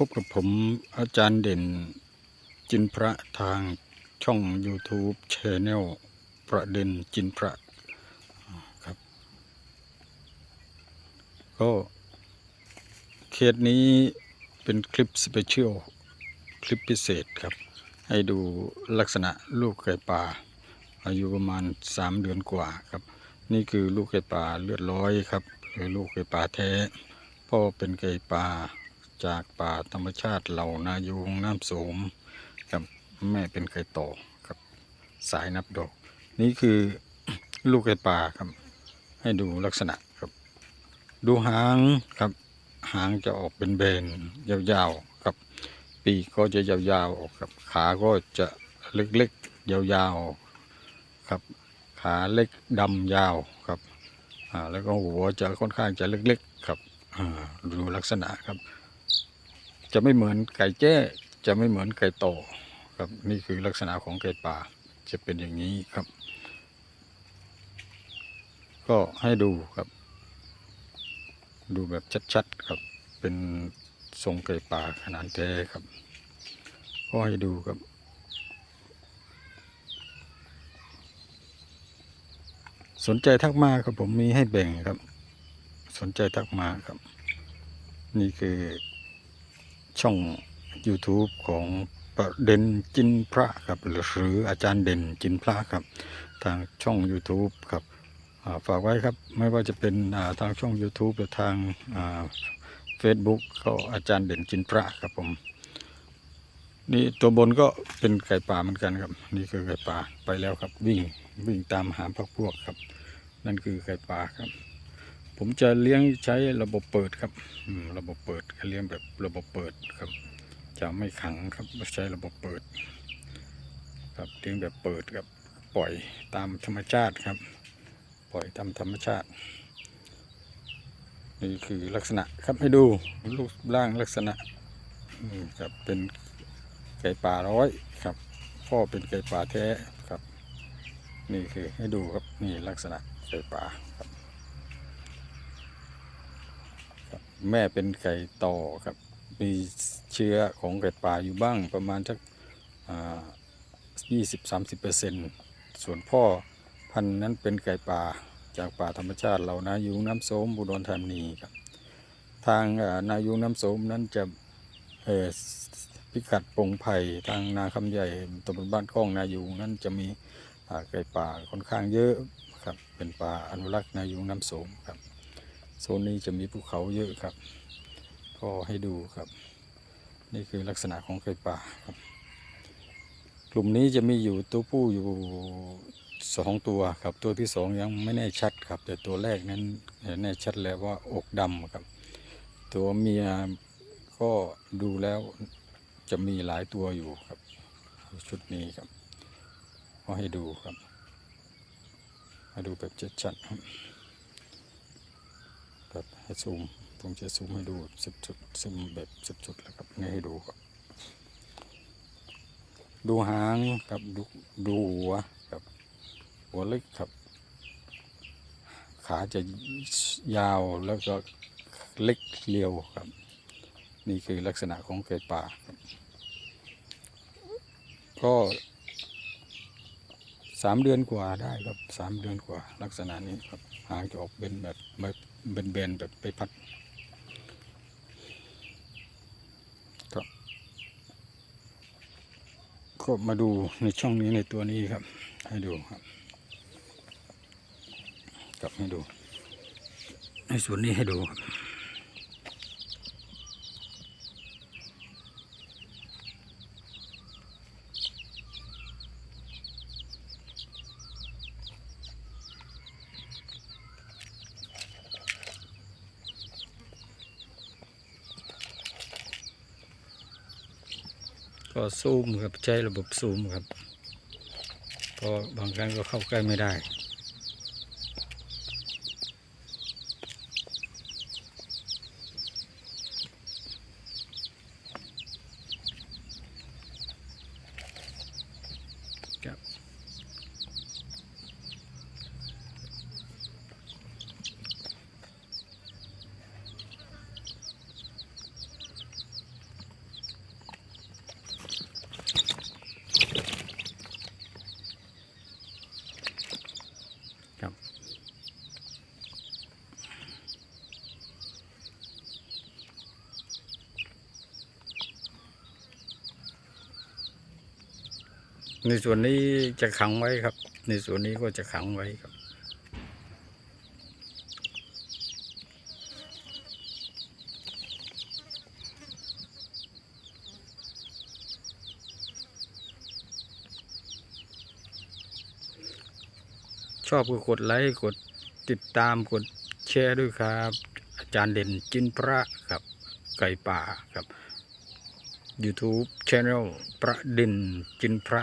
พบกับผมอาจารย์เด่น จินพระทางช่อง YouTube Channel ประเด็นจินพระครับ ก็เคสนี้เป็นคลิปสเปเชียลคลิปพิเศษครับ ให้ดูลักษณะลูกไก่ป่า อายุประมาณ 3 เดือนกว่าครับ นี่คือลูกไก่ป่าเลือดร้อยครับ หรือลูกไก่ป่าแท้พ่อเป็นไก่ป่า จากป่าธรรมชาติเหล่านายูงน้ำโสมครับแม่เป็นไก่โตครับสายนับดอก นี่คือลูกไก่ป่าครับ ให้ดูลักษณะครับ ดูหางครับ หางจะออกเป็นเบนยาวๆครับ ปีกก็จะยาวๆออกครับ ขาก็จะเล็กๆยาวๆครับ ขาเล็กดำยาวครับอ่าแล้วก็หัวจะค่อนข้างจะเล็กๆครับดูลักษณะครับ จะไม่เหมือนไก่แจ้จะไม่เหมือนไก่โตครับนี่คือลักษณะของไก่ป่าจะเป็นอย่างนี้ครับ ก็ให้ดูครับ ดูแบบชัดๆครับ เป็นทรงไก่ป่าขนาดแท้ครับ ก็ให้ดูครับสนใจทักมาครับผมมีให้แบ่งครับ สนใจทักมาครับ นี่คือ ช่อง YouTube ของประเด็นจินพระครับหรืออาจารย์เด่นจินพระครับ ทางช่อง YouTube ครับฝากไว้ครับไม่ว่าจะเป็นทางช่อง YouTube หรือทางเฟซบุ๊กก็อาจารย์เด่นจินพระครับผม นี่ตัวบนก็เป็นไก่ป่าเหมือนกันครับ นี่คือไก่ป่าไปแล้วครับวิ่งวิ่งตามหาพักพวกครับ นั่นคือไก่ป่าครับ ผมจะเลี้ยงใช้ระบบเปิดครับระบบเปิดเลี้ยงแบบระบบเปิดครับ จะไม่ขังครับใช้ระบบเปิด ครับเลี้ยงแบบเปิดครับปล่อยตามธรรมชาติครับ ปล่อยตามธรรมชาตินี่คือลักษณะครับให้ดูรูปร่างลักษณะครับเป็นไก่ป่าร้อยครับพ่อเป็นไก่ป่าแท้ครับ นี่คือให้ดูครับนี่ลักษณะไก่ป่าครับครับ แม่เป็นไก่ต่อครับ มีเชื้อของไก่ป่าอยู่บ้างประมาณสักยี่สิบสามสิบเปอร์เซ็นต์ส่วนพ่อพันธุ์นั้นเป็นไก่ป่าจากป่าธรรมชาติเหล่านายุงน้ำโสมบุดรธานีครับ ทางนายุงน้ำโสมนั้นจะพิกัดปงไผ่ทางนาคำใหญ่ตำบลบ้านก้องนายุงนั้นจะมีไก่ป่าค่อนข้างเยอะครับเป็นป่าอนุรักษ์นายุงน้ำโสมครับ โซนนี้จะมีภูเขาเยอะครับ ก็ให้ดูครับ นี่คือลักษณะของไก่ป่าครับ กลุ่มนี้จะมีอยู่ตัวผู้อยู่สองตัวครับ ตัวที่สองยังไม่แน่ชัดครับ แต่ตัวแรกนั้นแน่ชัดแล้วว่าอกดำครับ ตัวเมียก็ดูแล้วจะมีหลายตัวอยู่ครับ ชุดนี้ครับก็ให้ดูครับให้ดูแบบชัดๆครับ ซูม ผมจะซูมให้ดูสิบจุดซูมแบบสิบจุดแล้วครับนี่ให้ดูครับ ดูหางครับดูดูหัวครับหัวเล็กครับ ขาจะยาวแล้วก็เล็กเรียวครับ นี่คือลักษณะของไก่ป่าก็สามเดือนกว่าได้ครับสามเดือนกว่า ลักษณะนี้ครับหางจะออกเป็นแบบแบบ เบนเบนๆแบบไปพัดก็ก็มาดูในช่องนี้ในตัวนี้ครับ ให้ดูครับ กลับให้ดู ในส่วนนี้ให้ดูครับ ก็ซูมครับใช้ระบบซูมครับก็บางครั้งก็เข้าใกล้ไม่ได้ ครับ ในส่วนนี้จะขังไว้ครับ ในส่วนนี้ก็จะขังไว้ครับ ชอบก็กดไลค์กดติดตามกดแชร์ด้วยครับ อาจารย์เด่นจินพระครับ ไก่ป่าครับ YouTube Channel ประเด็นจินพระ